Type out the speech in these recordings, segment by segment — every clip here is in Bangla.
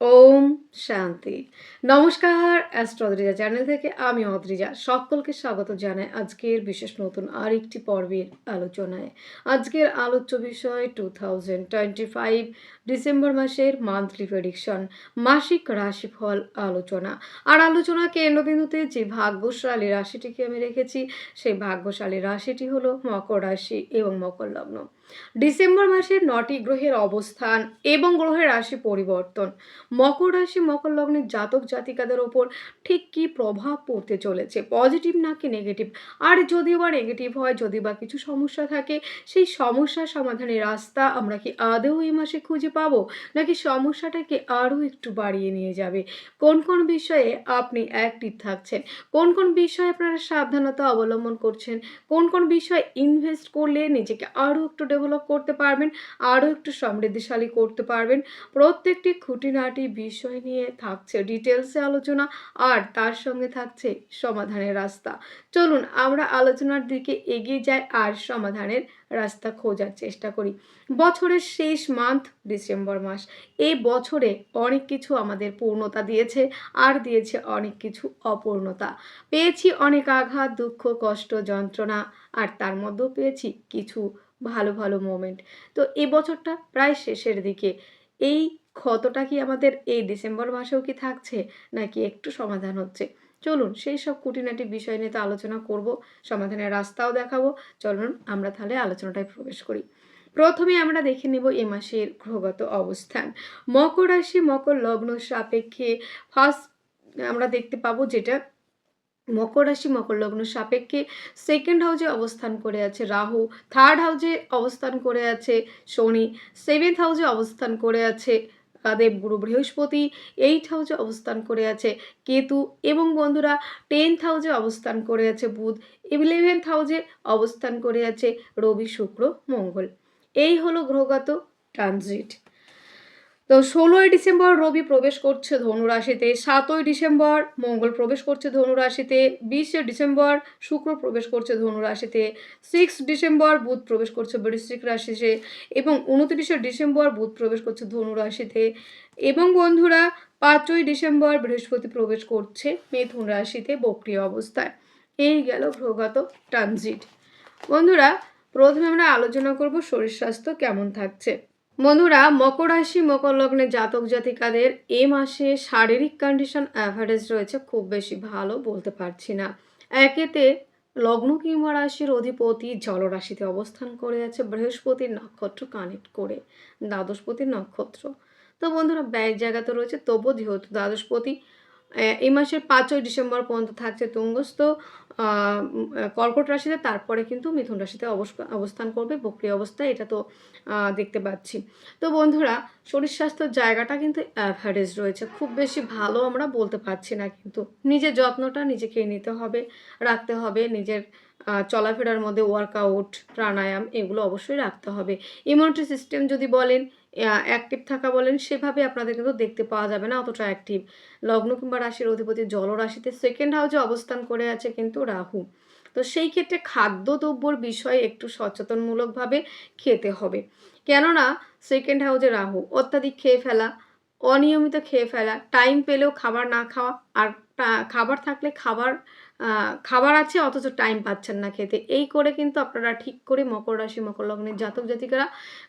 ওম শান্তি। নমস্কার অ্যাস্ট্রোদ্রিজা চ্যানেল থেকে আমি অদ্রিজা সকলকে স্বাগত জানাই আজকের বিশেষ নতুন আরেকটি পর্বের আলোচনায়। আজকের আলোচ্য বিষয় two thousand twenty five December মাসের মান্থলি প্রেডিকশন মাসিক রাশিফল আলোচনা। আর আলোচনা কেন্দ্রবিন্দুতে যে ভাগ্যশালী রাশিটিকে আমি রেখেছি, সেই ভাগ্যশালী রাশিটি হলো মকর রাশি এবং মকর লগ্ন। ডিসেম্বর মাসের নটি গ্রহের অবস্থান এবং গ্রহের রাশি পরিবর্তন। মকর রাশি মকর লগ্নের জাতক জাতিকাদের ওপর ঠিক কী প্রভাব পড়তে চলেছে? পজিটিভ নাকি নেগেটিভ আর যদিও বা নেগেটিভ হয়, যদি বা কিছু সমস্যা থাকে, সেই সমস্যার সমাধানের রাস্তা আমরা কি আদৌ এই মাসে খুঁজে পাবো? নাকি সমস্যাটাকে আরও একটু বাড়িয়ে নিয়ে যাবে? কোন কোন বিষয়ে আপনি অ্যাক্টিভ থাকছেন? কোন কোন বিষয়ে আপনারা সাবধানতা অবলম্বন করছেন? কোন কোন বিষয়ে ইনভেস্ট করলে নিজেকে আরও একটু ডেভেলপ করতে পারবেন, আরও একটু সমৃদ্ধিশালী করতে পারবেন? প্রত্যেকটি খুঁটিনাটি বিষয় নিয়ে থাকছে ডিটেলসে আলোচনা আর তার সঙ্গে থাকছে সমাধানের রাস্তা। চলুন আমরা আলোচনার দিকে এগিয়ে যাই আর সমাধানের রাস্তা খোঁজার চেষ্টা করি। বছরের শেষ মান্থ ডিসেম্বর মাস। এই বছরে অনেক কিছু আমাদের পূর্ণতা দিয়েছে আর দিয়েছে অনেক কিছু অপূর্ণতা। পেয়েছি অনেক আঘাত, দুঃখ, কষ্ট, যন্ত্রণা আর তার মধ্যেও পেয়েছি কিছু ভালো ভালো মোমেন্ট তো এই বছরটা প্রায় শেষের দিকে। এই ক্ষতটা কি আমাদের এই ডিসেম্বর মাসেও কি থাকছে, নাকি একটু সমাধান হচ্ছে? চলুন সেই সব খুঁটিনাটি বিষয় নিয়ে তো আলোচনা করব, সমাধানের রাস্তাও দেখাবো। চলুন আমরা তাহলে আলোচনাটায় প্রবেশ করি। প্রথমে আমরা দেখে নেব এ মাসের গ্রহগত অবস্থান। মকর রাশি মকর লগ্ন সাপেক্ষে ফার্স্ট আমরা দেখতে পাবো যেটা মকর রাশি মকর লগ্ন সাপেক্ষে সেকেন্ড হাউজে অবস্থান করে আছে রাহু, থার্ড হাউজে অবস্থান করে আছে শনি, সেভেন্থ হাউজে অবস্থান করে আছে দেবগুরু বৃহস্পতি এইট হাউজে অবস্থান করে আছে। কেতু এবং বন্ধুরা টেন্থ হাউজে অবস্থান করে আছে বুধ ইলেভেন্থ হাউজে অবস্থান করে আছে রবি, শুক্র, মঙ্গল। এই হলো গ্রহগত ট্রানজিট তো ষোলোই ডিসেম্বর রবি প্রবেশ করছে ধনুরাশিতে, সাতই ডিসেম্বর মঙ্গল প্রবেশ করছে ধনুরাশিতে, বিশে ডিসেম্বর শুক্র প্রবেশ করছে ধনুরাশিতে, সিক্স ডিসেম্বর বুধ প্রবেশ করছে বৃশ্চিক রাশিতে এবং উনত্রিশে ডিসেম্বর বুধ প্রবেশ করছে ধনুরাশিতে। এবং বন্ধুরা, পাঁচই ডিসেম্বর বৃহস্পতি প্রবেশ করছে মিথুন রাশিতে বক্রিয় অবস্থায়। এই গেল গ্রহগত ট্রানজিট। বন্ধুরা, প্রথমে আমরা আলোচনা করব শরীর স্বাস্থ্য কেমন থাকছে। বন্ধুরা, মকর রাশি, মকর লগ্নে জাতক জাতিকাদের এ মাসে শারীরিক কন্ডিশন অ্যাভারেজ রয়েছে, খুব বেশি ভালো বলতে পারছি না। একেতে লগ্ন কিংবা রাশির অধিপতি জলরাশিতে অবস্থান করে আছে, বৃহস্পতির নক্ষত্র কানেক্ট করে, দ্বাদশপতির নক্ষত্র। তো বন্ধুরা ব্যয় জায়গা তো রয়েছে, তবুও যেহেতু দ্বাদশপতি এই মাসের পাঁচই ডিসেম্বর পর্যন্ত থাকছে তুঙ্গস্থ কর্কট রাশিতে, তারপরে কিন্তু মিথুন রাশিতে অবস্থান করবে, বক্রিয় অবস্থায় এটা তো দেখতে পাচ্ছি। তো বন্ধুরা, শরীর স্বাস্থ্যের জায়গাটা কিন্তু অ্যাভারেজ রয়েছে, খুব বেশি ভালো আমরা বলতে পারছি না কিন্তু নিজের যত্নটা নিজেকে নিতে হবে, রাখতে হবে, নিজের চলাফেরার মধ্যে ওয়ার্কআউট প্রাণায়াম, এগুলো অবশ্যই রাখতে হবে। ইমিউনিটি সিস্টেম যদি বলেন অ্যাক্টিভ থাকা বলেন, সেভাবে আপনাদের কিন্তু দেখতে পাওয়া যাবে না অতটা অ্যাক্টিভ লগ্ন কিংবা রাশির অধিপতি জলরাশিতে সেকেন্ড হাউসে অবস্থান করে আছে কিন্তু রাহু। তো সেই ক্ষেত্রে খাদ্যদ্রব্যর বিষয়ে একটু সচেতনমূলকভাবে খেতে হবে। কেননা সেকেন্ড হাউসে রাহু, অত্যাধিক খেয়ে ফেলা, অনিয়মিত খেয়ে ফেলা টাইম পেলেও খাবার না খাওয়া, আর খাবার থাকলে খাবার খাবার আছে, অথচ টাইম পাচ্ছেন না খেতে। এই করে কিন্তু আপনারা ঠিক করে মকর রাশি, মকর লগ্নের জাতক জাতিকারা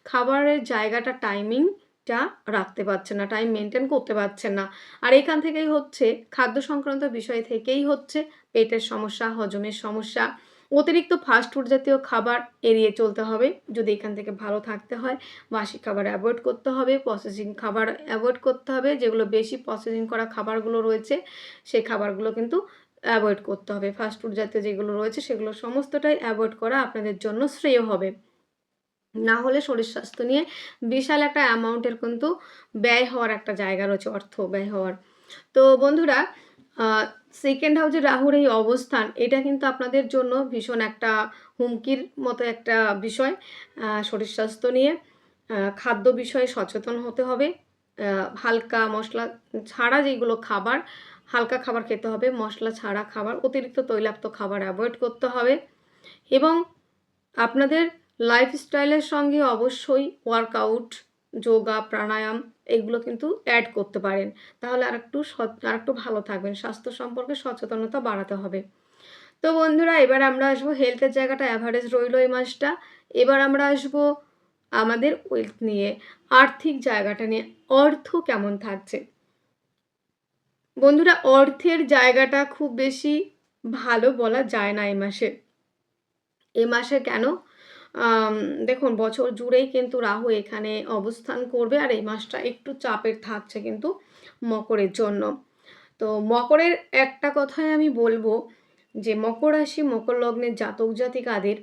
খাবারের জায়গাটা টাইমিংটা রাখতে পারছেন না টাইম মেনটেন করতে পারছেন না। আর এখান থেকেই হচ্ছে, খাদ্য সংক্রান্ত বিষয় থেকেই হচ্ছে, পেটের সমস্যা, হজমের সমস্যা, অতিরিক্ত ফাস্টফুড জাতীয় খাবার এড়িয়ে চলতে হবে। যদি এখান থেকে ভালো থাকতে হয় বাসি খাবার অ্যাভয়েড করতে হবে প্রসেসিং খাবার অ্যাভয়েড করতে হবে। যেগুলো বেশি প্রসেসিং করা খাবারগুলো রয়েছে, সেই খাবারগুলো কিন্তু অ্যাভয়েড করতে হবে। ফাস্টফুড জাতীয় যেগুলো রয়েছে সেগুলো সমস্তটাই অ্যাভয়েড করা আপনাদের জন্য শ্রেয় হবে। না হলে শরীর স্বাস্থ্য নিয়ে বিশাল একটা অ্যামাউন্টের কিন্তু ব্যয় হওয়ার একটা জায়গা রয়েছে, অর্থ ব্যয় হওয়ার। তো বন্ধুরা সেকেন্ড হাউসে রাহুর এই অবস্থান, এটা কিন্তু আপনাদের জন্য ভীষণ একটা হুমকির মতো একটা বিষয়। শরীর স্বাস্থ্য নিয়ে খাদ্য বিষয়ে সচেতন হতে হবে। হালকা মশলা ছাড়া যেগুলো খাবার হালকা খাবার খেতে হবে, মশলা ছাড়া খাবার, অতিরিক্ত তৈলাক্ত খাবার অ্যাভয়েড করতে হবে এবং আপনাদের লাইফস্টাইলের সঙ্গে অবশ্যই ওয়ার্কআউট যোগা প্রাণায়াম এগুলো কিন্তু অ্যাড করতে পারেন। তাহলে আর একটু আর একটু ভালো থাকবেন, স্বাস্থ্য সম্পর্কে সচেতনতা বাড়াতে হবে। তো বন্ধুরা, এবার আমরা আসব হেলথের জায়গাটা অ্যাভারেজ রইল এই মাসটা। এবার আমরা আসব আমাদের ওয়েলথ নিয়ে, আর্থিক জায়গাটা নিয়ে, অর্থ কেমন থাকছে? বন্ধুরা, অর্থের জায়গাটা খুব বেশি ভালো বলা যায় না এই মাসে। এ মাসে কেন? দেখুন, বছর জুড়েই কিন্তু রাহু এখানে অবস্থান করবে আর এই মাসটা একটু চাপের থাকছে কিন্তু মকরের জন্য। তো মকরের একটা কথাই আমি বলব যে, মকর রাশি, মকর লগ্নের জাতক জাতিকাদের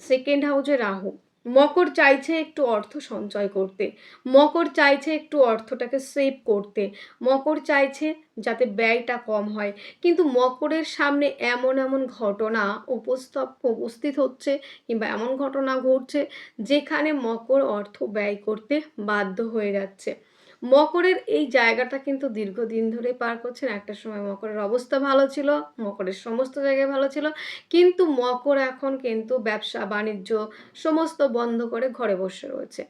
সেকেন্ড হাউজে রাহু। মকর চাইছে একটু অর্থ সঞ্চয় করতে, মকর চাইছে একটু অর্থটাকে সেভ করতে, মকর চাইছে যাতে ব্যয়টা কম হয়। কিন্তু মকরের সামনে এমন এমন ঘটনা উপস্থাপ উপস্থিত হচ্ছে কিংবা এমন ঘটনা ঘটছে যেখানে মকর অর্থ ব্যয় করতে বাধ্য হয়ে যাচ্ছে। মকরের এই জায়গাটা কিন্তু দীর্ঘদিন ধরে পার করছেন। একটা সময় মকরের অবস্থা ভালো ছিল, মকরের সমস্ত জায়গায় ভালো ছিল। কিন্তু মকর এখন কিন্তু ব্যবসা, বাণিজ্য সমস্ত বন্ধ করে ঘরে বসে রয়েছে।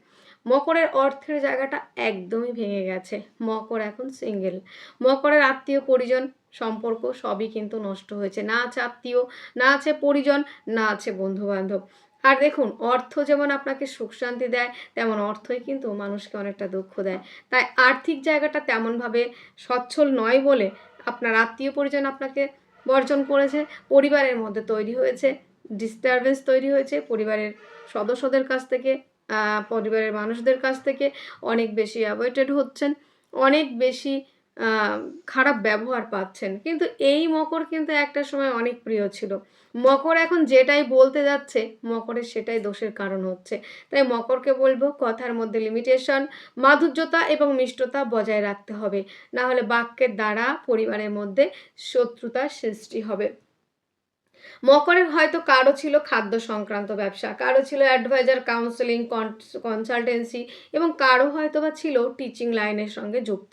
মকরের অর্থের জায়গাটা একদমই ভেঙে গেছে। মকর এখন সিঙ্গেল মকরের আত্মীয়, পরিজন, সম্পর্ক সবই কিন্তু নষ্ট হয়েছে। না আছে আত্মীয়, না আছে পরিজন, না আছে বন্ধু বান্ধব আর দেখুন, অর্থ যেমন আপনাকে সুখ শান্তি দেয়, তেমন অর্থই কিন্তু মানুষকে অনেকটা দুঃখ দেয়। তাই আর্থিক জায়গাটা তেমনভাবে সচ্ছল নয় বলে আপনার আত্মীয় পরিজন আপনাকে বর্জন করেছে, পরিবারের মধ্যে তৈরি হয়েছে ডিস্টারবেন্স তৈরি হয়েছে, পরিবারের সদস্যদের কাছ থেকে পরিবারের মানুষদের কাছ থেকে অনেক বেশি অ্যাভয়েডেড হচ্ছেন, অনেক বেশি খারাপ ব্যবহার পাচ্ছেন। কিন্তু এই মকর কিন্তু একটা সময় অনেক প্রিয় ছিল। মকর এখন যেটাই বলতে যাচ্ছে, মকরের সেটাই দোষের কারণ হচ্ছে। তাই মকরকে বলব, কথার মধ্যে লিমিটেশন মাধুর্যতা এবং মিষ্টতা বজায় রাখতে হবে। না হলে বাক্যের দ্বারা পরিবারের মধ্যে শত্রুতার সৃষ্টি হবে। মকরের হয়তো কারও ছিল খাদ্য সংক্রান্ত ব্যবসা, কারও ছিল অ্যাডভাইজার কাউন্সেলিং কনসালটেন্সি এবং কারও হয়তো বা ছিল টিচিং লাইনের সঙ্গে যুক্ত।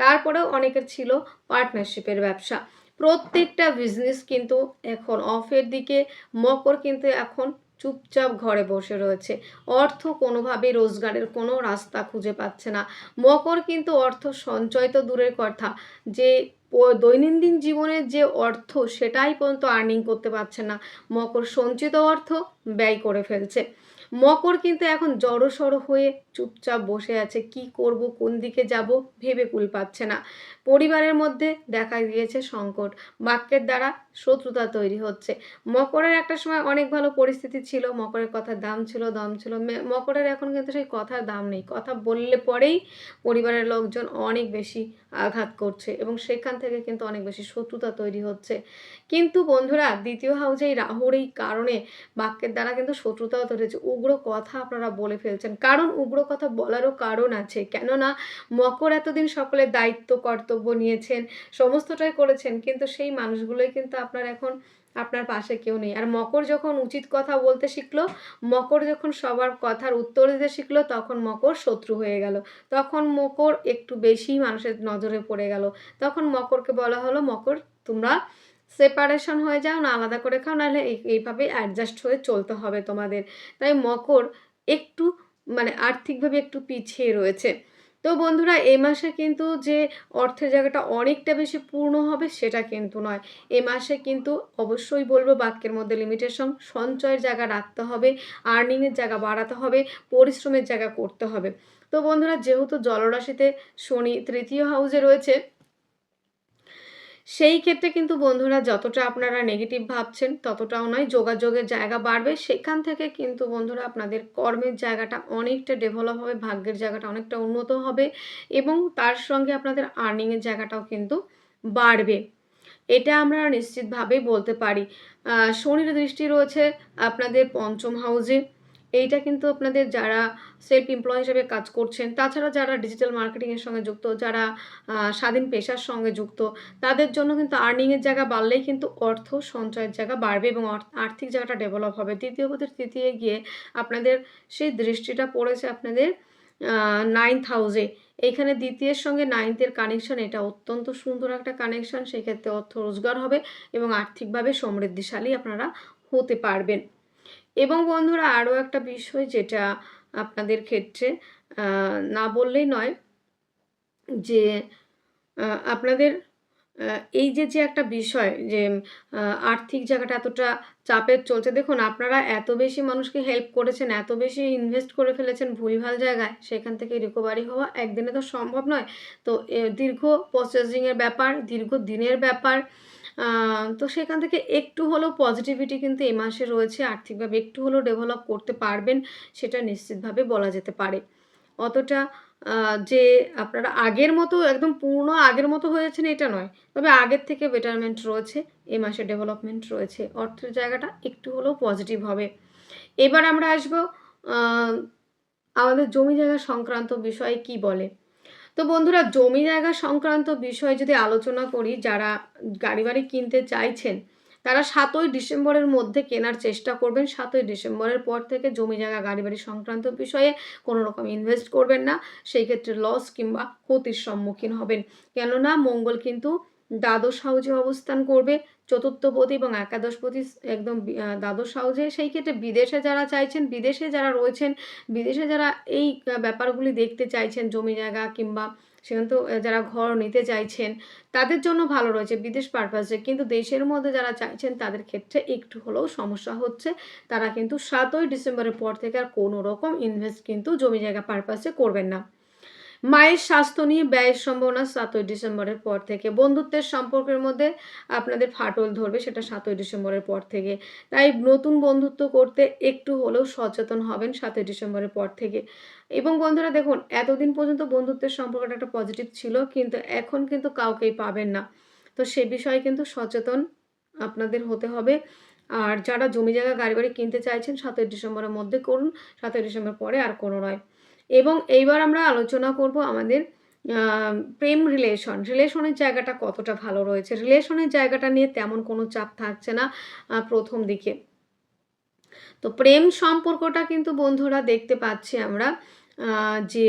তারপরেও অনেকের ছিল পার্টনারশিপের ব্যবসা। প্রত্যেকটা বিজনেস কিন্তু এখন অফের দিকে, মকর কিন্তু এখন চুপচাপ ঘরে বসে রয়েছে। অর্থ কোনোভাবেই রোজগারের কোনো রাস্তা খুঁজে পাচ্ছে না। মকর কিন্তু অর্থ সঞ্চয় তো দূরের কথা, যে দৈনন্দিন জীবনের যে অর্থ, সেটাই পর্যন্ত আর্নিং করতে পারছে না। মকর সঞ্চিত অর্থ ব্যয় করে ফেলছে। মকর কিন্তু এখন জড়সড় হয়ে চুপচাপ বসে আছে। কি করব, কোন দিকে যাব ভেবে কুল পাচ্ছে না। পরিবারের মধ্যে দেখা গিয়েছে সংকট। বাক্যের দ্বারা শত্রুতা তৈরি হচ্ছে। মকরের একটা সময় অনেক ভালো পরিস্থিতি ছিল। মকরের কথার দাম ছিল, দম ছিল। মকরের এখন কিন্তু সেই কথার দাম নেই। কথা বললে পরেই পরিবারের লোকজন অনেক বেশি আঘাত করছে এবং সেখান থেকে কিন্তু অনেক বেশি শত্রুতা তৈরি হচ্ছে। কিন্তু বন্ধুরা, দ্বিতীয় হাউজে এই রাহুর এই কারণে বাক্যের দ্বারা কিন্তু শত্রুতাও তৈরি উগ্র কথা আপনারা বলে ফেলছেন। কারণ উগ্র কথা বলারও কারণ আছে। কেননা মকর এতদিন সকলের দায়িত্ব, কর্তব্য নিয়েছেন, সমস্তটাই করেছেন, কিন্তু সেই মানুষগুলোই কিন্তু আপনার এখন আপনার পাশে কেউ নেই। আর মকর যখন উচিত কথা বলতে শিখলো, মকর যখন সবার কথার উত্তর দিতে শিখলো, তখন মকর শত্রু হয়ে গেল। তখন মকর একটু বেশি মানুষের নজরে পড়ে গেল। তখন মকরকে বলা হলো, মকর, তোমরা সেপারেশন হয়ে যাও, না আলাদা করে খাও, নাহলে এইভাবে অ্যাডজাস্ট হয়ে চলতে হবে তোমাদের। তাই মকর একটু মানে আর্থিকভাবে একটু পিছিয়ে রয়েছে। তো বন্ধুরা এই মাসে কিন্তু যে অর্থের জায়গাটা অনেকটা বেশি পূর্ণ হবে সেটা কিন্তু নয়। এ মাসে কিন্তু অবশ্যই বলব বাক্যের মধ্যে লিমিটেশন সঞ্চয়ের জায়গা রাখতে হবে আর্নিংয়ের জায়গা বাড়াতে হবে, পরিশ্রমের জায়গা করতে হবে। তো বন্ধুরা, যেহেতু জলরাশিতে শনি তৃতীয় হাউসে রয়েছে সেই ক্ষেত্রে কিন্তু বন্ধুরা যতটা আপনারা নেগেটিভ ভাবছেন, ততটাও নয়, যোগাযোগের জায়গা বাড়বে। সেখান থেকে কিন্তু বন্ধুরা আপনাদের কর্মের জায়গাটা অনেকটা ডেভেলপ হবে, ভাগ্যের জায়গাটা অনেকটা উন্নত হবে এবং তার সঙ্গে আপনাদের আর্নিংয়ের জায়গাটাও কিন্তু বাড়বে। এটা আমরা নিশ্চিতভাবেই বলতে পারি। শনির দৃষ্টি রয়েছে আপনাদের পঞ্চম হাউসে এইটা কিন্তু আপনাদের যারা সেলফ এমপ্লয় হিসেবে কাজ করছেন, তাছাড়া যারা ডিজিটাল মার্কেটিংয়ের সঙ্গে যুক্ত, যারা স্বাধীন পেশার সঙ্গে যুক্ত, তাদের জন্য কিন্তু আর্নিংয়ের জায়গা বাড়লেই কিন্তু অর্থ সঞ্চয়ের জায়গা বাড়বে এবং আর্থিক জায়গাটা ডেভেলপ হবে। তৃতীয় পদের তৃতীয় গিয়ে আপনাদের সেই দৃষ্টিটা পড়েছে আপনাদের নাইন্থ হাউসে এইখানে দ্বিতীয়ের সঙ্গে নাইনথের কানেকশন এটা অত্যন্ত সুন্দর একটা কানেকশন সেক্ষেত্রে অর্থ রোজগার হবে এবং আর্থিকভাবে সমৃদ্ধিশালী আপনারা হতে পারবেন। এবং বন্ধুরা আরও একটা বিষয় যেটা আপনাদের ক্ষেত্রে না বললেই নয় যে আপনাদের এই যে, যে একটা বিষয় যে আর্থিক জায়গাটা এতটা চাপের চলছে। দেখুন আপনারা এত বেশি মানুষকে হেল্প করেছেন, এত বেশি ইনভেস্ট করে ফেলেছেন ভুলভাল জায়গায়, সেখান থেকে রিকভারি হওয়া একদিনে তো সম্ভব নয়। তো দীর্ঘ প্রসেসিংয়ের ব্যাপার, দীর্ঘ দিনের ব্যাপার। তো সেখান থেকে একটু হলেও পজিটিভিটি কিন্তু এ মাসে রয়েছে। আর্থিকভাবে একটু হলেও ডেভেলপ করতে পারবেন, সেটা নিশ্চিতভাবে বলা যেতে পারে। অতটা যে আপনারা আগের মতো একদম পূর্ণ আগের মতো হয়েছেন এটা নয়। তবে আগের থেকে বেটারমেন্ট রয়েছে। এ মাসে ডেভেলপমেন্ট রয়েছে। অর্থের জায়গাটা একটু হলেও পজিটিভ হবে। এবার আমরা আসব আমাদের জমি জায়গা সংক্রান্ত বিষয়ে কি বলে? তো বন্ধুরা জমি জায়গা সংক্রান্ত বিষয়ে যদি আলোচনা করি, যারা গাড়ি বাড়ি কিনতে চাইছেন, তারা সাতই ডিসেম্বরের মধ্যে কেনার চেষ্টা করবেন। সাতই ডিসেম্বরের পর থেকে জমি জায়গা গাড়ি বাড়ি সংক্রান্ত বিষয়ে কোনো রকম ইনভেস্ট করবেন না। সেই ক্ষেত্রে লস কিংবা ক্ষতির সম্মুখীন হবেন। কেননা মঙ্গল কিন্তু দ্বাদশ হাউজে অবস্থান করবে। চতুর্থপতি এবং একাদশপতি একদম দ্বাদশ হাউজে। সেই ক্ষেত্রে বিদেশে যারা চাইছেন, বিদেশে যারা রয়েছেন, বিদেশে যারা এই ব্যাপারগুলি দেখতে চাইছেন জমি জায়গা কিংবা সেখানে তো যারা ঘর নিতে চাইছেন, তাদের জন্য ভালো রয়েছে বিদেশ পারপাসে। কিন্তু দেশের মধ্যে যারা চাইছেন তাদের ক্ষেত্রে একটু হলেও সমস্যা হচ্ছে। তারা কিন্তু সাতই ডিসেম্বরের পর থেকে আর কোনো রকম ইনভেস্ট কিন্তু জমি জায়গা পারপাসে করবেন না। মায়ের স্বাস্থ্য নিয়ে ব্যয়ের সম্ভাবনা সাতই ডিসেম্বরের পর থেকে। বন্ধুত্বের সম্পর্কের মধ্যে আপনাদের ফাটল ধরবে সেটা সাতই ডিসেম্বরের পর থেকে। তাই নতুন বন্ধুত্ব করতে একটু হলেও সচেতন হবেন সাতই ডিসেম্বরের পর থেকে। এবং বন্ধুরা দেখুন, এতদিন পর্যন্ত বন্ধুত্বের সম্পর্কটা একটা পজিটিভ ছিল, কিন্তু এখন কিন্তু কাউকেই পাবেন না। তো সে বিষয়ে কিন্তু সচেতন আপনাদের হতে হবে। আর যারা জমি জায়গা গাড়ি বাড়ি কিনতে চাইছেন, সাতই ডিসেম্বরের মধ্যে করুন। সাতই ডিসেম্বর পরে আর কোনো নয়। এবং এইবার আমরা আলোচনা করব আমাদের প্রেম রিলেশন। রিলেশনের জায়গাটা কতটা ভালো রয়েছে। রিলেশনের জায়গাটা নিয়ে তেমন কোনো চাপ থাকছে না প্রথম দিকে। তো প্রেম সম্পর্কটা কিন্তু বন্ধুরা দেখতে পাচ্ছি আমরা যে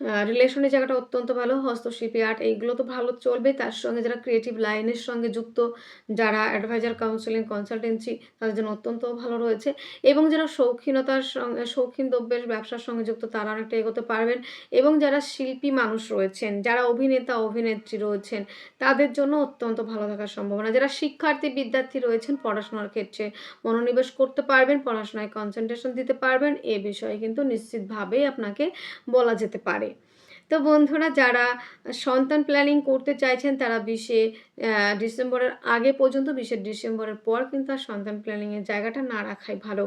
রিলেশনের জায়গাটা অত্যন্ত ভালো। হস্তশিল্পী, আর্ট এইগুলো তো ভালো চলবে। তার সঙ্গে যারা ক্রিয়েটিভ লাইনের সঙ্গে যুক্ত, যারা অ্যাডভাইজার, কাউন্সেলিং, কনসালটেন্সি তাদের জন্য অত্যন্ত ভালো রয়েছে। এবং যারা শৌখিনতার সঙ্গে শৌখিন দ্রব্যের ব্যবসার সঙ্গে যুক্ত তারা অনেকটা এগোতে পারবেন। এবং যারা শিল্পী মানুষ রয়েছেন, যারা অভিনেতা, অভিনেত্রী রয়েছেন, তাদের জন্য অত্যন্ত ভালো থাকার সম্ভাবনা। যারা শিক্ষার্থী, বিদ্যার্থী রয়েছেন পড়াশোনার ক্ষেত্রে মনোনিবেশ করতে পারবেন, পড়াশোনায় কনসেন্ট্রেশন দিতে পারবেন। এ বিষয়ে কিন্তু নিশ্চিতভাবেই আপনাকে বলা যেতে পারে। তো বন্ধুরা, যারা সন্তান প্ল্যানিং করতে চাইছেন, তারা বিশে ডিসেম্বরের আগে পর্যন্ত ২০শে ডিসেম্বরের পর কিন্তু আর সন্তান প্ল্যানিং এর জায়গাটা না রাখাই ভালো।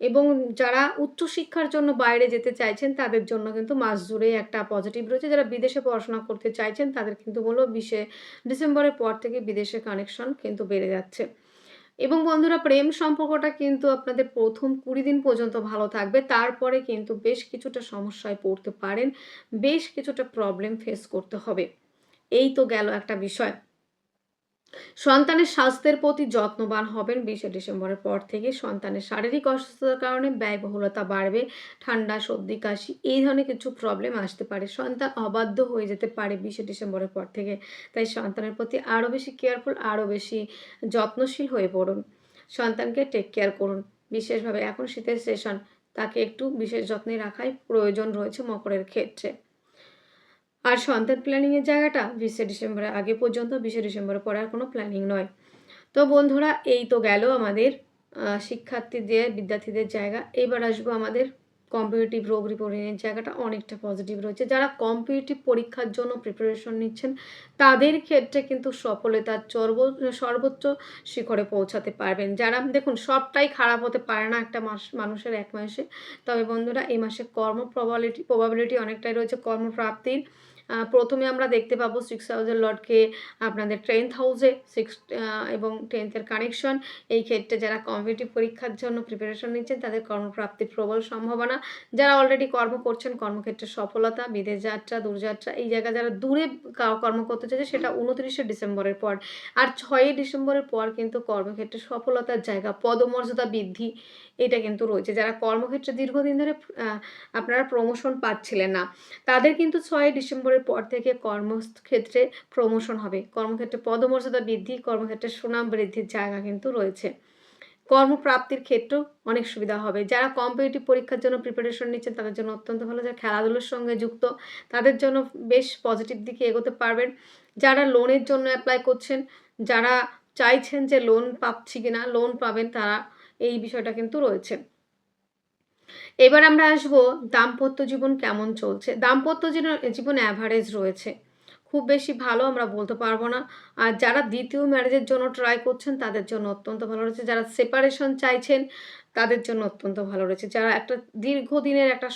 এবং যারা উচ্চশিক্ষার জন্য বাইরে যেতে চাইছেন, তাদের জন্য কিন্তু মাস জুড়েই একটা পজিটিভ রয়েছে। যারা বিদেশে পড়াশোনা করতে চাইছেন, তাদের কিন্তু বলব ২০শে ডিসেম্বরের পর থেকে বিদেশে কানেকশন কিন্তু বেড়ে যাচ্ছে। এবং বন্ধুরা, প্রেম সম্পর্কটা কিন্তু আপনাদের ১ম ২০ দিন পর্যন্ত ভালো থাকবে। তারপরে কিন্তু বেশ কিছুটা সমস্যায় পড়তে পারেন। বেশ কিছুটা প্রবলেম ফেস করতে হবে। এই তো গেল একটা বিষয়। সন্তানের স্বাস্থ্যের প্রতি যত্নবান হবেন ২০শে ডিসেম্বরের পর থেকে। সন্তানের শারীরিক অসুস্থতার কারণে ব্যয়বহুলতা বাড়বে। ঠান্ডা, সর্দি, কাশি এই ধরনের কিছু প্রবলেম আসতে পারে। সন্তান অবাধ্য হয়ে যেতে পারে ২০শে ডিসেম্বরের পর থেকে। তাই সন্তানের প্রতি আরও বেশি কেয়ারফুল, আরও বেশি যত্নশীল হয়ে পড়ুন। সন্তানকে টেক কেয়ার করুন। বিশেষভাবে এখন শীতের সেশন, তাকে একটু বিশেষ যত্নে রাখাই প্রয়োজন রয়েছে মকরের ক্ষেত্রে। আর সন্তান প্ল্যানিংয়ের জায়গাটা ২০শে ডিসেম্বরের আগে পর্যন্ত, ২০শে ডিসেম্বরের পরে আর কোনো প্ল্যানিং নয়। তো বন্ধুরা এই তো গেল আমাদের শিক্ষার্থীদের, বিদ্যার্থীদের জায়গা। এবার আসব আমাদের কম্পিটিটিভ রোগ রিপোর্টিং এর জায়গাটা অনেকটা পজিটিভ রয়েছে। যারা কম্পিটিটিভ পরীক্ষার জন্য প্রিপারেশন নিচ্ছেন তাদের ক্ষেত্রে কিন্তু সফলতার চর্ব সর্বোচ্চ শিখরে পৌঁছাতে পারবেন। যারা দেখুন সবটাই খারাপ হতে পারে না একটা মাস মানুষের এক মাসে। তবে বন্ধুরা এই মাসে কর্ম প্রবালিটি প্রবাবিলিটি অনেকটাই রয়েছে কর্মপ্রাপ্তির। আ ১ম এ আমরা দেখতে পাবো সিক্স হাউসের লর্ডকে আপনাদের 10th হাউসে সিক্স এবং 10th এর কানেকশন। এই ক্ষেত্রে যারা কম্পিটিটিভ পরীক্ষার জন্য প্রিপারেশন নিচ্ছেন তাদের কর্মপ্রাপ্তির প্রবল সম্ভাবনা। যারা অলরেডি কর্ম করছেন কর্মক্ষেত্রে সফলতা, বিদেশ যাত্রা, দূরযাত্রা এই জায়গায় যারা দূরে কর্ম করতে চাইছে সেটা ২৯শে ডিসেম্বরের পর। আর ছয়ই ডিসেম্বরের পর কিন্তু কর্মক্ষেত্রে সফলতার জায়গা, পদমর্যাদা বৃদ্ধি এটা কিন্তু রয়েছে। যারা কর্মক্ষেত্রে দীর্ঘদিন ধরে আপনারা প্রমোশন পাচ্ছিলেন না, তাদের কিন্তু ৬ই ডিসেম্বরের পর থেকে কর্মক্ষেত্রে প্রমোশন হবে। কর্মক্ষেত্রে পদমর্যাদা বৃদ্ধি, কর্মক্ষেত্রে সুনাম বৃদ্ধির জায়গা কিন্তু রয়েছে। কর্মপ্রাপ্তির ক্ষেত্রেও অনেক সুবিধা হবে যারা কম্পিটিটিভ পরীক্ষার জন্য প্রিপারেশন নিচ্ছেন তাদের জন্য অত্যন্ত ভালো যারা খেলাধুলোর সঙ্গে যুক্ত তাদের জন্য বেশ পজিটিভ দিকে এগোতে পারবেন যারা লোনের জন্য অ্যাপ্লাই করছেন যারা চাইছেন যে লোন পাচ্ছি কিনা লোন পাবেন তারা এই বিষয়টা কিন্তু রয়েছে এবার আমরা আসব দাম্পত্য জীবন কেমন চলছে? দাম্পত্য জীবন অ্যাভারেজ রয়েছে। খুব বেশি ভালো আমরা বলতে পারব না। আর যারা দ্বিতীয় ম্যারেজের জন্য ট্রাই করছেন, তাদের জন্য অত্যন্ত ভালো রয়েছে। যারা সেপারেশন চাইছেন, তাদের জন্য অত্যন্ত ভালো রয়েছে। যারা একটা দীর্ঘদিনের একটা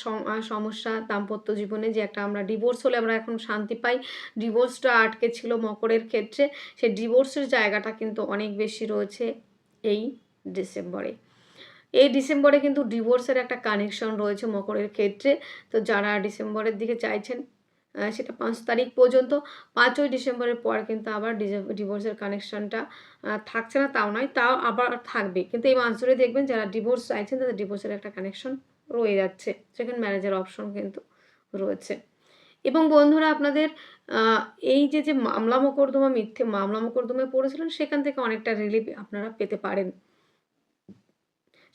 সমস্যা দাম্পত্য জীবনে, যে একটা আমরা ডিভোর্স হলে আমরা এখন শান্তি পাই। ডিভোর্সটা আটকে ছিল মকরের ক্ষেত্রে। সেই ডিভোর্সের জায়গাটা কিন্তু অনেক বেশি রয়েছে এই ডিসেম্বরে এই ডিসেম্বরে কিন্তু ডিভোর্সের একটা কানেকশন রয়েছে মকরের ক্ষেত্রে। তো যারা ডিসেম্বরের দিকে চাইছেন সেটা পাঁচ তারিখ পর্যন্ত, পাঁচই ডিসেম্বরের পর কিন্তু আবার ডিভোর্সের কানেকশনটা থাকছে না, তাও নয়, তাও আবার থাকবে। কিন্তু এই মাস ধরে দেখবেন যারা ডিভোর্স চাইছেন, তাদের ডিভোর্সের একটা কানেকশন রয়ে যাচ্ছে। সেখানে ম্যারেজের অপশন কিন্তু রয়েছে। এবং বন্ধুরা, আপনাদের এই যে যে মামলা মোকদ্দমা মিথ্যে মামলা মোকদ্দমায় পড়েছিলেন, সেখান থেকে অনেকটা রিলিফ আপনারা পেতে পারেন।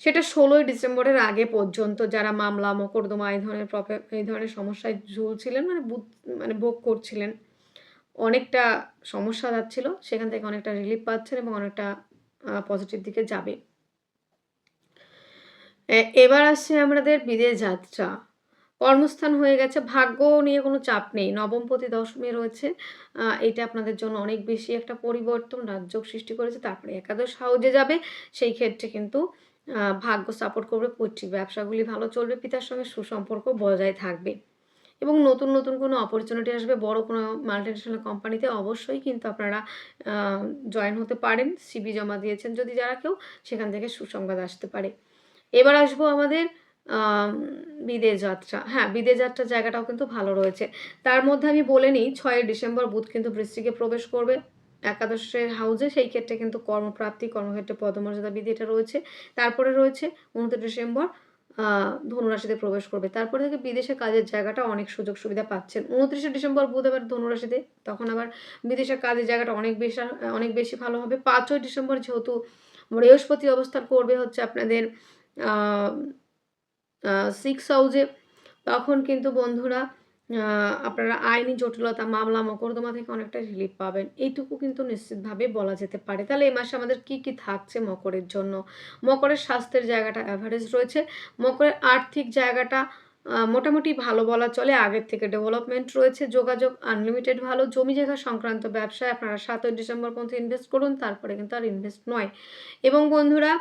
সেটা ষোলোই ডিসেম্বরের আগে পর্যন্ত যারা মামলা, মোকদ্দমা এই ধরনের এই ধরনের সমস্যায় ঝুলছিলেন মানে মানে ভোগ করছিলেন, অনেকটা সমস্যা যাচ্ছিল, সেখান থেকে অনেকটা রিলিফ পাচ্ছেন এবং অনেকটা পজিটিভ দিকে যাবে। এবার আসছে আমাদের বিদেশ যাত্রা। কর্মস্থান হয়ে গেছে, ভাগ্য নিয়ে কোনো চাপ নেই নবমপতি দশমী রয়েছে এটা আপনাদের জন্য অনেক বেশি একটা পরিবর্তন রাজ্য সৃষ্টি করেছে, তারপরে একাদশ হাউজে যাবে, সেই ক্ষেত্রে কিন্তু ভাগ্য সাপোর্ট করবে, পৈতৃক ব্যবসাগুলি ভালো চলবে, পিতার সঙ্গে সুসম্পর্ক বজায় থাকবে। এবং নতুন নতুন কোনো অপরচুনিটি আসবে, বড় কোনো মাল্টিনেশনাল কোম্পানিতে অবশ্যই কিন্তু আপনারা জয়েন হতে পারেন সিবি জমা দিয়েছেন, যদি যারা কেউ সেখান থেকে সুসংবাদ আসতে পারে। এবার আসব আমাদের বিদেশ যাত্রা। হ্যাঁ বিদেশ যাত্রার জায়গাটাও কিন্তু ভালো রয়েছে। তার মধ্যে আমি বলে নিই ছয়ই ডিসেম্বর বুধ কিন্তু বৃষ্টিকে প্রবেশ করবে। একাদশের হাউজে সেই ক্ষেত্রে কিন্তু কর্মপ্রাপ্তি, কর্মক্ষেত্রে পদমর্যাদা বিধি এটা রয়েছে। তারপরে রয়েছে উনত্রিশ ডিসেম্বর ধনুরাশিতে প্রবেশ করবে। তারপরে থেকে বিদেশে কাজের জায়গাটা অনেক সুযোগ সুবিধা পাচ্ছেন। উনত্রিশে ডিসেম্বর বুধ আবার ধনুরাশিতে, তখন আবার বিদেশের কাজের জায়গাটা অনেক বেশি অনেক বেশি ভালো হবে। পাঁচই ডিসেম্বর যেহেতু বৃহস্পতি অবস্থান করবে হচ্ছে আপনাদের সিক্স হাউজে তখন কিন্তু বন্ধুরা আপনারা আইনি জটিলতা, মামলা, মকদ্দমা থেকে অনেকটা রিলিফ পাবেন। এইটুকু কিন্তু নিশ্চিতভাবে বলা যেতে পারে। তাহলে এই মাসে আমাদের কি কি থাকছে মকরের জন্য? মকরের স্বাস্থ্যের জায়গাটা অ্যাভারেজ রয়েছে। মকরের আর্থিক জায়গাটা মোটামুটি ভালো বলা চলে। আগের থেকে ডেভেলপমেন্ট রয়েছে। যোগাযোগ আনলিমিটেড ভালো। জমি জায়গা সংক্রান্ত ব্যবসায় আপনারা সাতই ডিসেম্বর পর্যন্ত ইনভেস্ট করুন। তারপরে কিন্তু আর ইনভেস্ট নয়। এবং বন্ধুরা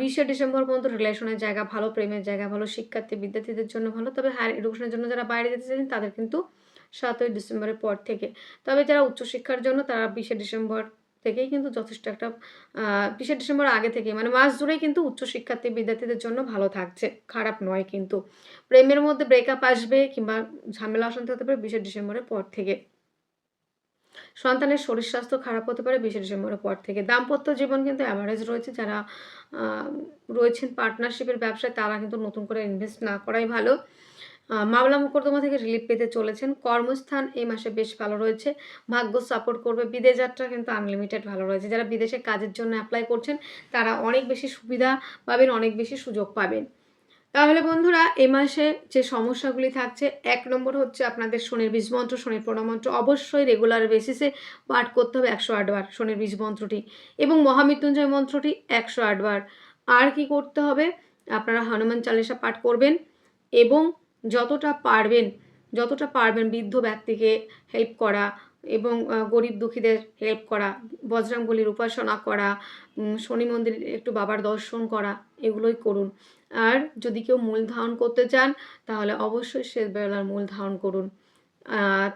বিশে ডিসেম্বর পর্যন্ত রিলেশনের জায়গা ভালো, প্রেমের জায়গা ভালো, শিক্ষার্থী, বিদ্যার্থীদের জন্য ভালো। তবে হায়ার এডুকেশনের জন্য যারা বাইরে যেতে চাইছেন, তাদের কিন্তু সাতই ডিসেম্বরের পর থেকে। তবে যারা উচ্চশিক্ষার জন্য, তারা বিশে ডিসেম্বর থেকেই কিন্তু যথেষ্ট একটা বিশে ডিসেম্বর আগে থেকে মানে মাস জুড়েই কিন্তু উচ্চশিক্ষার্থী, বিদ্যার্থীদের জন্য ভালো থাকছে। খারাপ নয় কিন্তু। প্রেমের মধ্যে ব্রেকআপ আসবে কিংবা ঝামেলা অশান্তি হতে পারে বিশে ডিসেম্বরের পর থেকে। সন্তানের শরীর স্বাস্থ্য খারাপ হতে পারে বিশে ডিসেম্বরের পর থেকে। দাম্পত্য জীবন কিন্তু অ্যাভারেজ রয়েছে, যারা রয়েছেন পার্টনারশিপের ব্যবসায়, তারা কিন্তু নতুন করে ইনভেস্ট না করাই ভালো। মামলা মোকদ্দমা থেকে রিলিফ পেতে চলেছেন। কর্মস্থান এই মাসে বেশ ভালো রয়েছে। ভাগ্য সাপোর্ট করবে। বিদেশ যাত্রা কিন্তু আনলিমিটেড ভালো রয়েছে। যারা বিদেশে কাজের জন্য অ্যাপ্লাই করছেন, তারা অনেক বেশি সুবিধা পাবেন, অনেক বেশি সুযোগ পাবেন। তাহলে বন্ধুরা, এ মাসে যে সমস্যাগুলি থাকছে, এক নম্বর হচ্ছে আপনাদের শনির বীজ মন্ত্র, শনির প্রণামন্ত্র অবশ্যই রেগুলার বেসিসে পাঠ করতে হবে একশো আটবার শনির বীজ মন্ত্রটি এবং মহামৃত্যুঞ্জয় মন্ত্রটি একশো আটবার আর কি করতে হবে? আপনারা হনুমান চালিসা পাঠ করবেন এবং যতটা পারবেন যতটা পারবেন বৃদ্ধ ব্যক্তিকে হেল্প করা এবং গরিব দুঃখীদের হেল্প করা বজরাঙ্গলির উপাসনা করা শনি মন্দির একটু বাবার দর্শন করা, এগুলোই করুন। আর যদি কেউ মূল ধারণ করতে চান, তাহলে অবশ্যই শেষ বেলার মূল ধারণ করুন।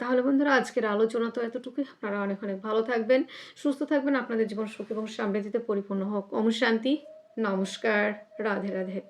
তাহলে বন্ধুরা, আজকের আলোচনা তো এতটুকুই। আপনারা অনেক অনেক ভালো থাকবেন, সুস্থ থাকবেন, আপনাদের জীবন সুখ এবং সমৃদ্ধিতে পরিপূর্ণ হোক। অম শান্তি, নমস্কার, রাধে রাধে।